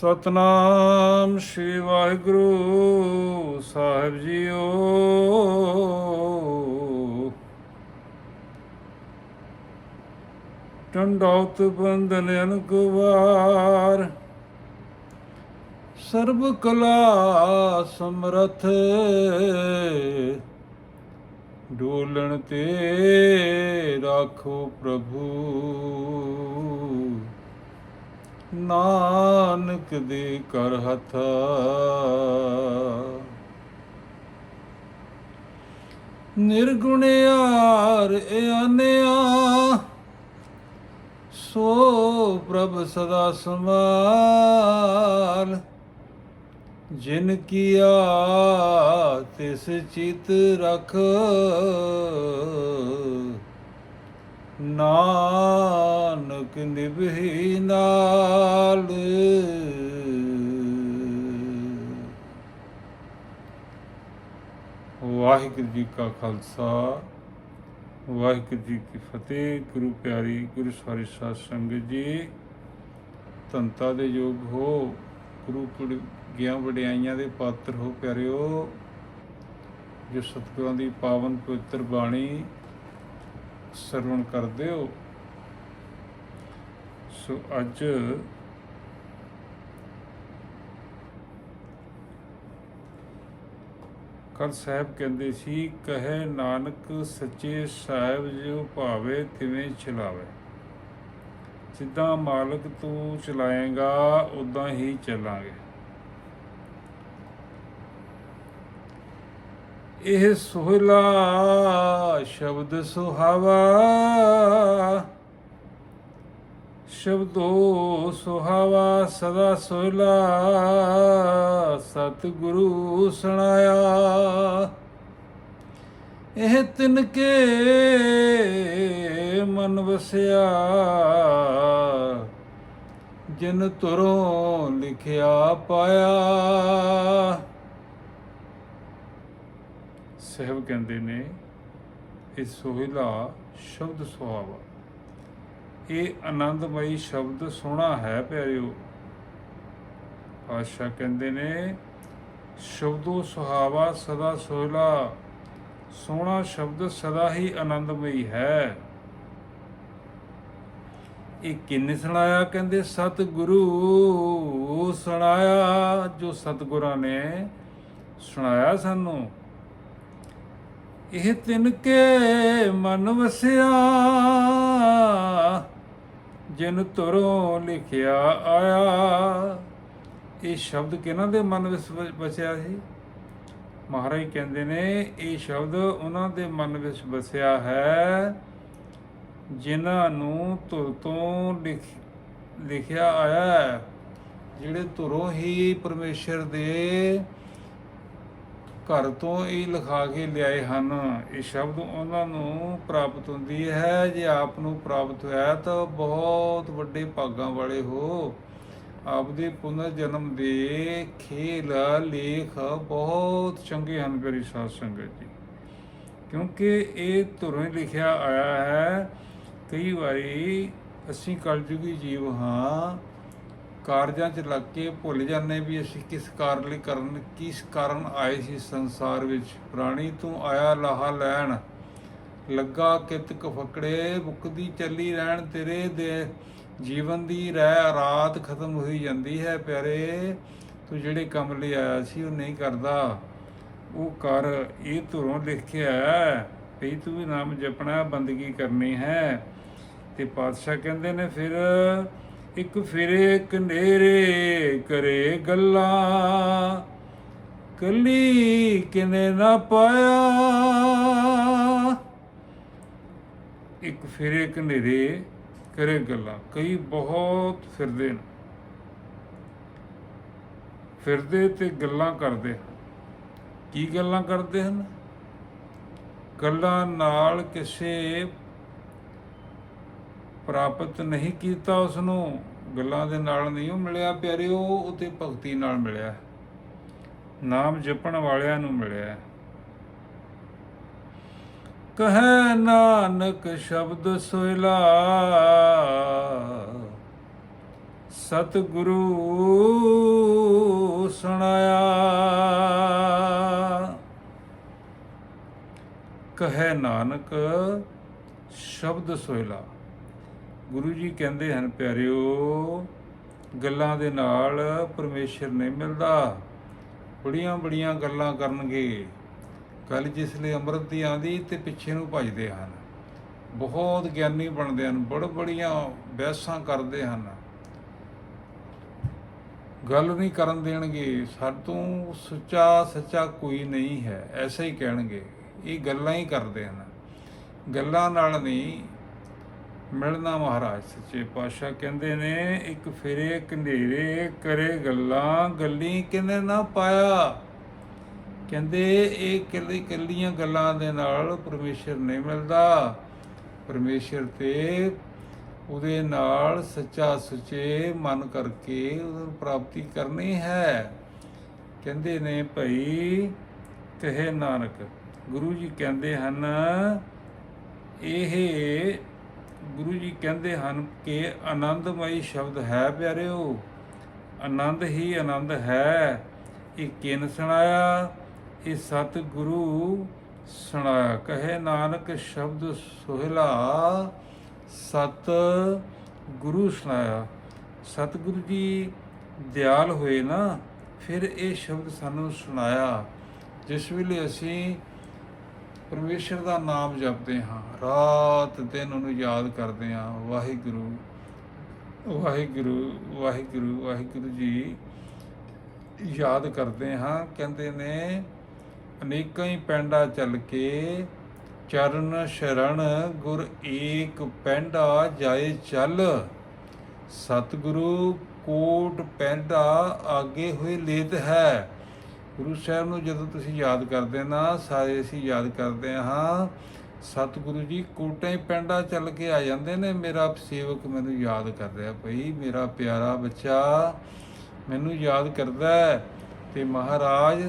ਸਤਨਾਮ ਸ੍ਰੀ ਵਾਹਿਗੁਰੂ ਸਾਹਿਬ ਜੀਓ। ਟੰਡੌਤ ਬੰਦਨ ਅਨੁਗਵਾਰ ਸਰਬ ਕਲਾ ਸਮਰਥ, ਡੋਲਣ ਤੇ ਰਾਖੋ ਪ੍ਰਭੂ। ਨਾਨਕ ਦੇ ਕਰ ਹੱਥਾ। ਨਿਰਗੁਣਿਆਰ ਅਨਿਆ, ਸੋ ਪ੍ਰਭ ਸਦਾ ਸਮਾਲ ਜਿਨ ਕੀਆ ਤਿਸ ਚਿਤ ਰਖ। ਨਾਨਕ ਨਿਭੀ ਨਾਲ। ਵਾਹਿਗੁਰੂ ਜੀ ਕਾ ਖਾਲਸਾ, ਵਾਹਿਗੁਰੂ ਜੀ ਕੀ ਫਤਿਹ, ਗੁਰੂ ਪਿਆਰੀ, ਗੁਰੂ ਸਾਰੀ ਸਾਧ ਸੰਗਤ ਜੀ। ਧੰਤਾ ਦੇ ਯੋਗ ਹੋ, ਗੁਰੂ ਗਿਆ ਵਡਿਆਈਆਂ ਦੇ ਪਾਤਰ ਹੋ ਪਿਆਰਿਓ। ਜੋ ਸਤਿਗੁਰਾਂ ਦੀ ਪਾਵਨ ਪਵਿੱਤਰ ਬਾਣੀ ਸਰਵਣ ਕਰਦੇ ਹੋ ਸੋ ਅੱਜ ਕੱਲ ਸਾਹਿਬ ਕਹਿੰਦੇ ਸੀ, ਕਹੇ ਨਾਨਕ ਸੱਚੇ ਸਾਹਿਬ ਜੋ ਭਾਵੇ ਤਿਵੇਂ ਚਲਾਵੇ। ਜਿੱਦਾਂ ਮਾਲਕ ਤੂੰ ਚਲਾਏਗਾ ਉਦਾਂ ਹੀ ਚੱਲਾਂਗੇ। ਇਹ ਸੋਹਲਾ ਸ਼ਬਦ ਸੁਹਾਵਾ, ਸ਼ਬਦੋ ਸੁਹਾਵਾ ਸਦਾ ਸੋਹਲਾ, ਸਤਿਗੁਰੂ ਸੁਣਾਇਆ। ਇਹ ਤਿਨ ਕੇ ਮਨ ਵਸਿਆ, ਜਿਨ ਤੁਰੋਂ ਲਿਖਿਆ ਪਾਇਆ। ਸਾਹਿਬ ਕਹਿੰਦੇ ਨੇ, ਇਹ ਸੋਹਿਲਾ ਸ਼ਬਦ ਸੁਹਾਵਾ। ਇਹ ਆਨੰਦਮਈ ਸ਼ਬਦ ਸੋਹਣਾ ਹੈ ਪਿਆਰਿਓ। ਪਾਸ਼ਾ ਕਹਿੰਦੇ ਨੇ, ਸ਼ਬਦੋ ਸੁਹਾਵਾ ਸਦਾ ਸੋਹਲਾ, ਸੋਹਣਾ ਸ਼ਬਦ ਸਦਾ ਹੀ ਆਨੰਦਮਈ ਹੈ। ਇਹ ਕਿੰਨੇ ਸੁਣਾਇਆ ਕਹਿੰਦੇ, ਸਤਿਗੁਰੂ ਸੁਣਾਇਆ, ਜੋ ਸਤਿਗੁਰਾਂ ਨੇ ਸੁਣਾਇਆ ਸਾਨੂੰ। ਇਹ ਤਿਨ ਕੇ ਮਨ ਵਸਿਆ, ਜਿਨ ਤੁਰੋਂ ਲਿਖਿਆ ਆਇਆ। ਇਹ ਸ਼ਬਦ ਕਿਹਨਾਂ ਦੇ ਮਨ ਵਿੱਚ ਵ- ਵਸਿਆ ਸੀ? ਮਹਾਰਾਜ ਕਹਿੰਦੇ ਨੇ, ਇਹ ਸ਼ਬਦ ਉਹਨਾਂ ਦੇ ਮਨ ਵਿੱਚ ਵਸਿਆ ਹੈ, ਜਿਨ੍ਹਾਂ ਨੂੰ ਤੁਰ ਤੋਂ ਲਿਖ, ਲਿਖਿਆ ਆਇਆ ਜਿਹੜੇ ਧੁਰੋਂ ਹੀ ਪਰਮੇਸ਼ਰ ਦੇ ਘਰ ਤੋਂ ਇਹ ਲਿਖਾ ਕੇ ਲਿਆਏ ਹਨ। ਇਹ ਸ਼ਬਦ ਉਹਨਾਂ ਨੂੰ ਪ੍ਰਾਪਤ ਹੁੰਦੀ ਹੈ। ਜੇ ਆਪ ਨੂੰ ਪ੍ਰਾਪਤ ਹੋਇਆ ਤਾਂ ਬਹੁਤ ਵੱਡੇ ਭਾਗਾਂ ਵਾਲੇ ਹੋ। ਆਪਦੇ ਪੁਨਰ ਜਨਮ ਦੇ ਖੇਲ, ਲੇਖ ਬਹੁਤ ਚੰਗੇ ਹਨ ਮੇਰੀ ਸਾਧ ਸੰਗਤ ਜੀ। ਕਿਉਂਕਿ ਇਹ ਧੁਰੋਂ ਹੀ ਲਿਖਿਆ ਆਇਆ ਹੈ। ਕਈ ਵਾਰੀ ਅਸੀਂ ਕਲਯੁਗੀ ਜੀਵ ਹਾਂ ਕਾਰਜਾਂ 'ਚ ਲੱਗ ਕੇ ਭੁੱਲ ਜਾਂਦੇ ਵੀ ਅਸੀਂ ਕਿਸ ਕਾਰਨ ਲਈ ਕਰਨ, ਕਿਸ ਕਾਰਨ ਆਏ ਸੀ ਸੰਸਾਰ ਵਿੱਚ। ਪ੍ਰਾਣੀ ਤੂੰ ਆਇਆ ਲਾਹਾ ਲੈਣ। ਲੱਗਾ ਕਿਤਕ ਫਕੜੇ ਮੁਕਦੀ ਚੱਲੀ ਰਹਿਣ ਤੇਰੇ ਦੇ। ਜੀਵਨ ਦੀ ਰਹਿ ਰਾਤ ਖਤਮ ਹੋਈ ਜਾਂਦੀ ਹੈ, ਪਿਆਰੇ। ਤੂੰ ਜਿਹੜੇ ਕੰਮ ਲਈ ਆਇਆ ਸੀ, ਉਹ ਨਹੀਂ ਕਰਦਾ। ਉਹ ਕਰ, ਇਹ ਧੁਰੋਂ ਲਿਖ ਕੇ ਆਇਆ ਹੈ ਵੀ ਤੂੰ ਵੀ ਨਾਮ ਜਪਣਾ ਬੰਦਗੀ ਕਰਨੀ ਹੈ। ਤੇ ਪਾਤਸ਼ਾਹ ਕਹਿੰਦੇ ਨੇ ਫਿਰ ਇੱਕ ਫਿਰੇ ਕਨੇਰੇ ਕਰੇ ਗੱਲਾਂ। ਕੱਲੀ ਕਿਨੇ ਨਾ ਪਾਇਆ। ਇੱਕ ਫਿਰੇ ਕਨੇਰੇ ਕਰੇ ਗੱਲਾਂ। ਕਈ ਬਹੁਤ ਫਿਰਦੇ ਨੇ। ਫਿਰਦੇ ਤੇ ਗੱਲਾਂ ਕਰਦੇ ਕੀ ਗੱਲਾਂ ਕਰਦੇ ਹਨ? ਗੱਲਾਂ ਨਾਲ ਕਿਸੇ ਪ੍ਰਾਪਤ ਨਹੀਂ ਕੀਤਾ ਉਸ ਨੂੰ ਗੱਲਾਂ ਦੇ ਨਾਲ ਨਹੀਂ ਉਹ ਮਿਲਿਆ ਪਿਆਰਿਓ ਉਹ ਤੇ ਭਗਤੀ ਨਾਲ ਮਿਲਿਆ। ਨਾਮ ਜਪਣ ਵਾਲਿਆਂ ਨੂੰ ਮਿਲਿਆ। ਕਹੈ ਨਾਨਕ ਸ਼ਬਦ ਸੋਇਲਾ, ਸਤਿਗੁਰੂ ਸੁਣਾਇਆ। ਕਹੇ ਨਾਨਕ ਸ਼ਬਦ ਸੋਇਲਾ। ਗੁਰੂ ਜੀ ਕਹਿੰਦੇ ਹਨ, ਪਿਆਰਿਓ, ਗੱਲਾਂ ਦੇ ਨਾਲ ਪਰਮੇਸ਼ਰ ਨਹੀਂ ਮਿਲਦਾ। ਬੜੀਆਂ ਬੜੀਆਂ ਗੱਲਾਂ ਕਰਨਗੇ। ਗੱਲ ਜਿਸ ਲਈ ਅੰਮ੍ਰਿਤ ਦੀ ਆਂਦੀ ਤੇ ਪਿੱਛੇ ਨੂੰ ਭਜਦੇ ਹਨ। ਬਹੁਤ ਗਿਆਨੀ ਬਣਦੇ ਹਨ, ਬੜ ਬੜੀਆਂ ਬਹਿਸਾਂ ਕਰਦੇ ਹਨ। ਗੱਲ ਨਹੀਂ ਕਰਨ ਦੇਣਗੇ ਸਾਤੋਂ ਸੱਚਾ ਸੱਚਾ ਕੋਈ ਨਹੀਂ ਹੈ, ਐਸਾ ਹੀ ਕਹਿਣਗੇ। ਇਹ ਗੱਲਾਂ ਹੀ ਕਰਦੇ ਹਨ। ਗੱਲਾਂ ਨਾਲ ਨਹੀਂ ਮਿਲਣਾ ਮਹਾਰਾਜ, ਸੱਚੇ ਪਾਤਸ਼ਾਹ ਕਹਿੰਦੇ ਨੇ, ਇੱਕ ਫਿਰੇ ਕੰਧੇਰੇ ਕਰੇ ਗੱਲਾਂ, ਗੱਲੀ ਕਿਨੇ ਨਾ ਪਾਇਆ? ਕਹਿੰਦੇ ਇਹ ਕੱਲੀ ਕੱਲੀਆਂ ਗੱਲਾਂ ਦੇ ਨਾਲ ਪਰਮੇਸ਼ਰ ਨਹੀਂ ਮਿਲਦਾ। ਪਰਮੇਸ਼ਰ ਤੇ ਉਹਦੇ ਨਾਲ ਸੱਚਾ ਸੁਚੇ ਮਨ ਕਰਕੇ ਉਹਨੂੰ ਪ੍ਰਾਪਤੀ ਕਰਨੀ ਹੈ। ਕਹਿੰਦੇ ਨੇ ਭਈ ਕਹੇ ਨਾਨਕ, ਗੁਰੂ ਜੀ ਕਹਿੰਦੇ ਹਨ, ਇਹ ਗੁਰੂ ਜੀ ਕਹਿੰਦੇ ਹਨ ਕਿ ਆਨੰਦਮਈ ਸ਼ਬਦ ਹੈ ਪਿਆਰਿਓ, ਆਨੰਦ ਹੀ ਆਨੰਦ ਹੈ। ਇਹ ਕਿਨ ਸੁਣਾਇਆ? ਇਹ ਸਤ ਗੁਰੂ ਸੁਣਾਇਆ। ਕਹੇ ਨਾਨਕ ਸ਼ਬਦ ਸੁਹਿਲਾ ਸਤ ਗੁਰੂ ਸੁਣਾਇਆ। ਸਤਿਗੁਰੂ ਜੀ ਦਿਆਲ ਹੋਏ ਨਾ, ਫਿਰ ਇਹ ਸ਼ਬਦ ਸਾਨੂੰ ਸੁਣਾਇਆ। ਜਿਸ ਵੇਲੇ ਅਸੀਂ ਪਰਮੇਸ਼ਰ ਦਾ ਨਾਮ ਜਪਦੇ ਹਾਂ। ਰਾਤ ਦਿਨ ਉਹਨੂੰ ਯਾਦ ਕਰਦੇ ਹਾਂ। ਵਾਹਿਗੁਰੂ ਵਾਹਿਗੁਰੂ ਵਾਹਿਗੁਰੂ ਵਾਹਿਗੁਰੂ ਜੀ ਯਾਦ ਕਰਦੇ ਹਾਂ। ਕਹਿੰਦੇ ਨੇ, ਅਨੇਕਾਂ ਹੀ ਪੈਂਡਾ ਚੱਲ ਕੇ ਚਰਨ ਸ਼ਰਣ ਗੁਰ ਏਕ ਪੈਂਡਾ ਜਾਏ ਚੱਲ। ਸਤਿਗੁਰੂ ਕੋਟ ਪੈਂਡਾ ਆਗੇ ਹੋਏ ਲੇਤ ਹੈ। ਗੁਰੂ ਸਾਹਿਬ ਨੂੰ ਜਦੋਂ ਤੁਸੀਂ ਯਾਦ ਕਰਦੇ ਨਾ, ਸਾਰੇ ਅਸੀਂ ਯਾਦ ਕਰਦੇ ਹਾਂ। ਸਤਿਗੁਰੂ ਜੀ ਕੋਟੇ ਪਿੰਡਾਂ ਚੱਲ ਕੇ ਆ ਜਾਂਦੇ ਨੇ। ਮੇਰਾ ਸੇਵਕ ਮੈਨੂੰ ਯਾਦ ਕਰ ਰਿਹਾ ਭਈ, ਮੇਰਾ ਪਿਆਰਾ ਬੱਚਾ ਮੈਨੂੰ ਯਾਦ ਕਰਦਾ ਹੈ ਤੇ ਮਹਾਰਾਜ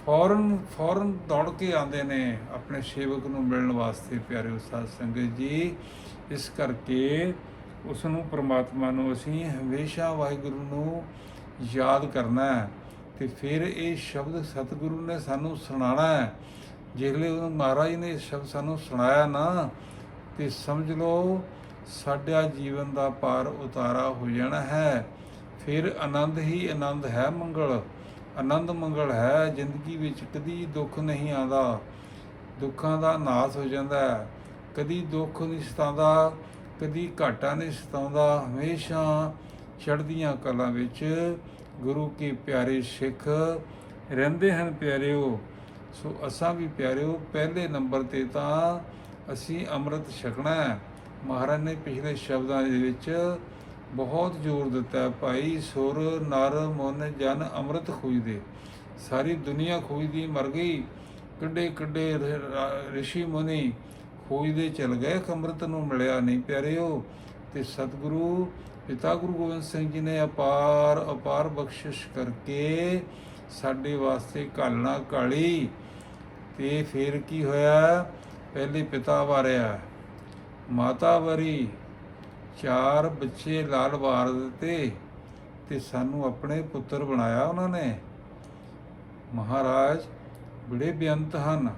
ਫੌਰਨ ਫੌਰਨ ਦੌੜ ਕੇ ਆਉਂਦੇ ਨੇ ਆਪਣੇ ਸੇਵਕ ਨੂੰ ਮਿਲਣ ਵਾਸਤੇ ਪਿਆਰੇ ਸਾਧ ਸੰਗਤ ਜੀ। ਇਸ ਕਰਕੇ ਉਸ ਨੂੰ ਪ੍ਰਮਾਤਮਾ ਨੂੰ ਅਸੀਂ ਹਮੇਸ਼ਾ ਵਾਹਿਗੁਰੂ ਨੂੰ ਯਾਦ ਕਰਨਾ ਹੈ। ਤੇ ਫਿਰ ਇਹ ਸ਼ਬਦ ਸਤਿਗੁਰੂ ਨੇ ਸਾਨੂੰ ਸੁਣਾਣਾ ਹੈ। ਜਿਹੜੇ ਉਹ ਮਹਾਰਾਜ ਨੇ ਇਹ ਸ਼ਬਦ ਸਾਨੂੰ ਸੁਣਾਇਆ ਨਾ, ਤੇ ਸਮਝ ਲਓ ਸਾਡਾ ਜੀਵਨ ਦਾ ਪਾਰ ਉਤਾਰਾ ਹੋ ਜਾਣਾ ਹੈ। ਫਿਰ ਆਨੰਦ ਹੀ ਆਨੰਦ ਹੈ ਮੰਗਲ। ਆਨੰਦ ਮੰਗਲ ਹੈ, ਜ਼ਿੰਦਗੀ ਵਿੱਚ ਕਦੀ ਦੁੱਖ ਨਹੀਂ ਆਉਂਦਾ। ਦੁੱਖਾਂ ਦਾ ਨਾਸ ਹੋ ਜਾਂਦਾ ਹੈ। ਕਦੀ ਦੁੱਖ ਨਹੀਂ ਸਤਾਉਂਦਾ, ਕਦੀ ਘਾਟਾ ਨਹੀਂ ਸਤਾਉਂਦਾ। ਹਮੇਸ਼ਾ ਚੜ੍ਹਦੀਆਂ ਕਲਾਂ ਵਿੱਚ ਗੁਰੂ ਕੇ ਪਿਆਰੇ ਸਿੱਖ ਰਹਿੰਦੇ ਹਨ ਪਿਆਰਿਓ ਸੋ ਅਸਾਂ ਵੀ ਪਿਆਰਿਓ ਪਹਿਲੇ ਨੰਬਰ ਤੇ ਤਾਂ ਅਸੀਂ ਅੰਮ੍ਰਿਤ ਛਕਣਾ ਹੈ ਮਹਾਰਾਜ ਨੇ ਪਿਛਲੇ ਸ਼ਬਦਾਂ ਦੇ ਵਿੱਚ ਬਹੁਤ ਜ਼ੋਰ ਦਿੱਤਾ ਭਾਈ ਸੁਰ ਨਰ ਮਨ ਜਨ ਅੰਮ੍ਰਿਤ ਖੋਜਦੇ ਸਾਰੀ ਦੁਨੀਆ ਖੋਜਦੀ ਮਰ ਗਈ ਕਿੱਡੇ ਕਿੱਡੇ ਰ- ਰਿਸ਼ੀ ਮੁਨੀ ਖੋਜਦੇ ਚਲ ਗਏ ਅੰਮ੍ਰਿਤ ਨੂੰ ਮਿਲਿਆ ਨਹੀਂ ਪਿਆਰਿਓ ਤੇ ਸਤਿਗੁਰੂ, ਪਿਤਾ ਗੁਰੂ ਗੋਬਿੰਦ ਸਿੰਘ ਜੀ ਨੇ ਅਪਾਰ ਅਪਾਰ ਬਖਸ਼ਿਸ਼ ਕਰਕੇ ਸਾਡੇ ਵਾਸਤੇ ਘਾਲਣਾ ਕਾਲੀ ਤੇ ਫਿਰ ਕੀ ਹੋਇਆ? ਪਹਿਲੇ ਪਿਤਾ ਵਾਰਿਆ, ਮਾਤਾ ਵਰੀ, ਚਾਰ ਬੱਚੇ ਲਾਲ ਵਾਰ ਦਿੱਤੇ ਤੇ ਸਾਨੂੰ ਆਪਣੇ ਪੁੱਤਰ ਬਣਾਇਆ ਉਹਨਾਂ ਨੇ। ਮਹਾਰਾਜ, ਬੜੇ ਬੇਅੰਤ ਹਨ,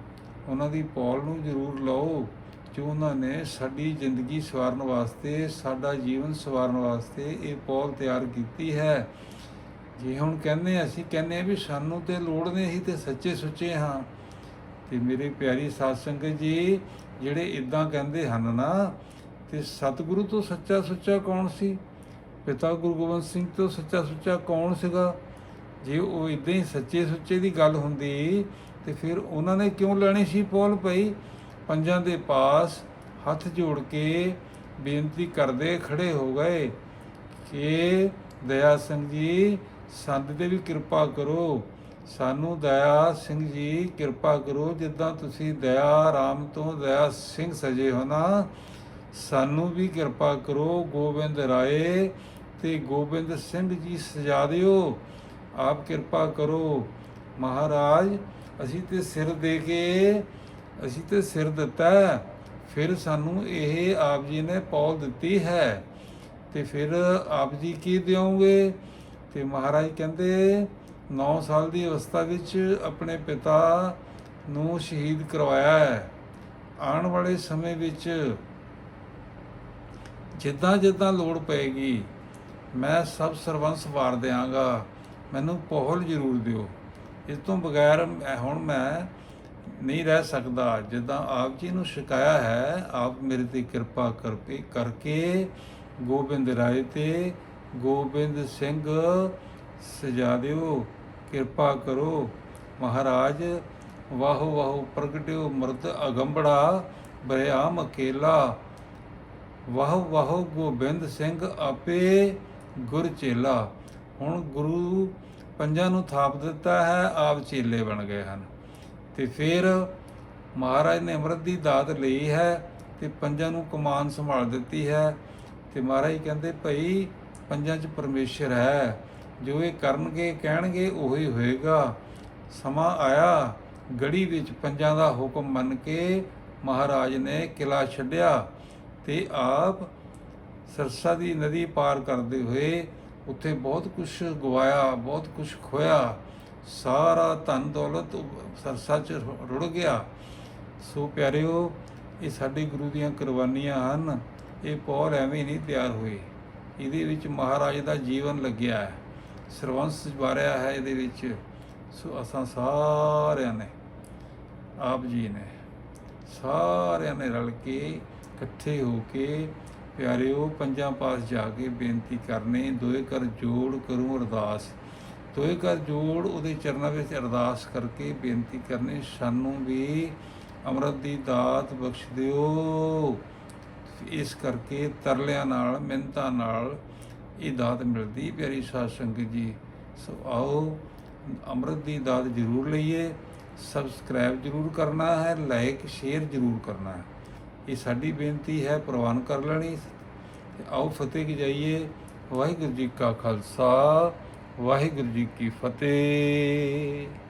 ਉਹਨਾਂ ਦੀ ਪੌਲ ਨੂੰ ਜ਼ਰੂਰ ਲਓ। ਜੋ ਉਹਨਾਂ ਨੇ ਸਾਡੀ ਜ਼ਿੰਦਗੀ ਸਵਾਰਨ ਵਾਸਤੇ, ਸਾਡਾ ਜੀਵਨ ਸਵਾਰਨ ਵਾਸਤੇ ਇਹ ਪੌਲ ਤਿਆਰ ਕੀਤੀ ਹੈ। ਜੇ ਹੁਣ ਕਹਿੰਦੇ ਅਸੀਂ ਕਹਿੰਦੇ ਆ ਵੀ ਸਾਨੂੰ ਤੇ ਲੋੜ ਨਹੀਂ ਅਸੀਂ ਤੇ ਸੱਚੇ ਸੁੱਚੇ ਹਾਂ। ਤੇ ਮੇਰੇ ਪਿਆਰੀ ਸਾਧ ਸੰਗਤ ਜੀ, ਜਿਹੜੇ ਇਦਾਂ ਕਹਿੰਦੇ ਹਨ ਨਾ, ਤੇ ਸਤਿਗੁਰੂ ਤੋਂ ਸੱਚਾ ਸੁੱਚਾ ਕੌਣ ਸੀ? ਪਿਤਾ ਗੁਰੂ ਗੋਬਿੰਦ ਸਿੰਘ ਤੋਂ ਸੱਚਾ ਸੁੱਚਾ ਕੌਣ ਸੀਗਾ? ਜੇ ਉਹ ਇਦਾਂ ਹੀ ਸੱਚੇ ਸੁੱਚੇ ਦੀ ਗੱਲ ਹੁੰਦੀ, ਤੇ ਫਿਰ ਉਹਨਾਂ ਨੇ ਕਿਉਂ ਲੈਣੀ ਸੀ ਪੌਲ ਭਾਈ? ਪੰਜਾਂ ਦੇ ਪਾਸ ਹੱਥ ਜੋੜ ਕੇ ਬੇਨਤੀ ਕਰਦੇ ਖੜੇ ਹੋ ਗਏ ਕਿ ਦਇਆ ਸਿੰਘ ਜੀ, ਸੰਤ ਤੇ ਵੀ ਕਿਰਪਾ ਕਰੋ। ਸਾਨੂੰ ਦਇਆ ਸਿੰਘ ਜੀ, ਕਿਰਪਾ ਕਰੋ। ਜਿੱਦਾਂ ਤੁਸੀਂ ਦਇਆ ਰਾਮ ਤੋਂ ਦਇਆ ਸਿੰਘ ਸਜੇ ਹੋ ਨਾ, ਸਾਨੂੰ ਵੀ ਕਿਰਪਾ ਕਰੋ ਗੋਬਿੰਦ ਰਾਏ ਤੇ ਗੋਬਿੰਦ ਸਿੰਘ ਜੀ ਸਜਾ ਦਿਓ। ਆਪ ਕਿਰਪਾ ਕਰੋ। ਮਹਾਰਾਜ, ਅਸੀਂ ਤੇ ਸਿਰ ਦੇ ਕੇ ਅਸੀਂ ਤੇ ਸਿਰ ਦਿੱਤਾ ਫਿਰ ਸਾਨੂੰ ਇਹ ਆਪ ਜੀ ਨੇ ਪੌਲ ਦਿੱਤੀ ਹੈ ਤੇ ਫਿਰ ਆਪ ਜੀ ਕੀ ਦਿਓਗੇ? ਤੇ ਮਹਾਰਾਜ ਕਹਿੰਦੇ 9 ਸਾਲ ਦੀ ਅਵਸਥਾ ਵਿੱਚ ਆਪਣੇ ਪਿਤਾ ਨੂੰ ਸ਼ਹੀਦ ਕਰਵਾਇਆ ਹੈ। ਆਉਣ ਵਾਲੇ ਸਮੇਂ ਵਿੱਚ ਜਿੱਦਾਂ ਜਿੱਦਾਂ ਲੋੜ ਪਏਗੀ, ਮੈਂ ਸਭ ਸਰਵੰਸ ਵਾਰ ਦਿਆਂਗਾ। ਮੈਨੂੰ ਪੋਹਲ ਜ਼ਰੂਰ ਦਿਓ। ਇਸ ਤੋਂ ਬਗੈਰ ਹੁਣ ਮੈਂ ਨਹੀਂ ਰਹਿ ਸਕਦਾ। ਜਿੱਦਾਂ ਆਪ ਜੀ ਨੂੰ ਸ਼ਿਕਾਇਆ ਹੈ, ਆਪ ਮੇਰੇ ਤੇ ਕਿਰਪਾ ਕਰਪੇ ਕਰਕੇ ਗੋਬਿੰਦ ਰਾਏ ਤੇ ਗੋਬਿੰਦ ਸਿੰਘ ਸਜਾ ਦਿਓ, ਕਿਰਪਾ ਕਰੋ। ਮਹਾਰਾਜ, ਵਾਹੋ ਵਾਹੋ ਪ੍ਰਗਟਿਓ ਮਰਦ ਅਗੰਬੜਾ ਬਰਿਆਮ ਅਕੇਲਾ। ਵਾਹ ਵਾਹ ਗੋਬਿੰਦ ਸਿੰਘ ਆਪੇ ਗੁਰ ਚੇਲਾ। ਹੁਣ ਗੁਰੂ ਪੰਜਾਂ ਨੂੰ ਥਾਪ ਦਿੱਤਾ ਹੈ, ਆਪ ਚੇਲੇ ਬਣ ਗਏ ਹਨ। ਤੇ ਫਿਰ ਮਹਾਰਾਜ ਨੇ ਅੰਮ੍ਰਿਤ ਦੀ ਦਾਤ ਲਈ ਹੈ ਤੇ ਪੰਜਾਂ ਨੂੰ ਕਮਾਨ ਸੰਭਾਲ ਦਿੱਤੀ ਹੈ। ਤੇ ਮਹਾਰਾਜ ਕਹਿੰਦੇ, ਭਈ, ਪੰਜਾਂ 'ਚ ਪਰਮੇਸ਼ਰ ਹੈ। ਜੋ ਇਹ ਕਰਨਗੇ, ਕਹਿਣਗੇ, ਉਹੀ ਹੋਏਗਾ। ਸਮਾਂ ਆਇਆ, ਗੜੀ ਵਿੱਚ ਪੰਜਾਂ ਦਾ ਹੁਕਮ ਮੰਨ ਕੇ ਮਹਾਰਾਜ ਨੇ ਕਿਲਾ ਛੱਡਿਆ ਤੇ ਆਪ ਸਰਸਾ ਦੀ ਨਦੀ ਪਾਰ ਕਰਦੇ ਹੋਏ ਉੱਥੇ ਬਹੁਤ ਕੁਝ ਗਵਾਇਆ, ਬਹੁਤ ਕੁਝ ਖੋਇਆ ਸਾਰਾ ਧਨ ਦੌਲਤ ਸਰਸਾ ਚ ਰੁੜ ਗਿਆ। ਸੋ ਪਿਆਰਿਓ, ਇਹ ਸਾਡੇ ਗੁਰੂ ਦੀਆਂ ਕੁਰਬਾਨੀਆਂ ਹਨ। ਇਹ ਪੌਲ ਐਵੇਂ ਨਹੀਂ ਤਿਆਰ ਹੋਏ। ਇਹਦੇ ਵਿੱਚ ਮਹਾਰਾਜ ਦਾ ਜੀਵਨ ਲੱਗਿਆ ਹੈ। ਸਰਵੰਸ ਵਾਰਿਆ ਹੈ ਇਹਦੇ ਵਿੱਚ। ਸੋ ਅਸਾਂ ਸਾਰਿਆਂ ਨੇ, ਆਪ ਜੀ ਨੇ ਸਾਰਿਆਂ ਨੇ ਰਲ ਕੇ ਇਕੱਠੇ ਹੋ ਕੇ ਪਿਆਰਿਓ, ਪੰਜਾਂ ਪਾਸ ਜਾ ਕੇ ਬੇਨਤੀ ਕਰਨੀ, ਦੋਏ ਕਰ ਜੋੜ ਕਰੂੰ ਅਰਦਾਸ। ਦੋਏ ਕਰ ਜੋੜ ਉਹਦੇ ਚਰਨਾਂ ਵਿੱਚ ਅਰਦਾਸ ਕਰਕੇ ਬੇਨਤੀ ਕਰਨੀ, ਸਾਨੂੰ ਵੀ ਅੰਮ੍ਰਿਤ ਦੀ ਦਾਤ ਬਖਸ਼ ਦਿਓ। ਇਸ ਕਰਕੇ ਤਰਲਿਆਂ ਨਾਲ ਮਿਹਨਤਾਂ ਨਾਲ ਇਹ ਦਾਤ ਮਿਲਦੀ। ਪਿਆਰੀ ਸਾਧ ਸੰਗਤ ਜੀ, ਸੋ ਆਓ, ਅੰਮ੍ਰਿਤ ਦੀ ਦਾਤ ਜ਼ਰੂਰ ਲਈਏ, ਸਬਸਕ੍ਰਾਈਬ ਜ਼ਰੂਰ ਕਰਨਾ ਹੈ, ਲਾਈਕ, ਸ਼ੇਅਰ ਜ਼ਰੂਰ ਕਰਨਾ ਹੈ। ਇਹ ਸਾਡੀ ਬੇਨਤੀ ਹੈ, ਪ੍ਰਵਾਨ ਕਰ ਲੈਣੀ। ਆਓ ਫਤਿਹ ਕੀ ਜਾਈਏ। ਵਾਹਿਗੁਰੂ ਜੀ ਕਾ ਖਾਲਸਾ। ਵਾਹਿਗੁਰੂ ਜੀ ਕੀ ਫਤਿਹ।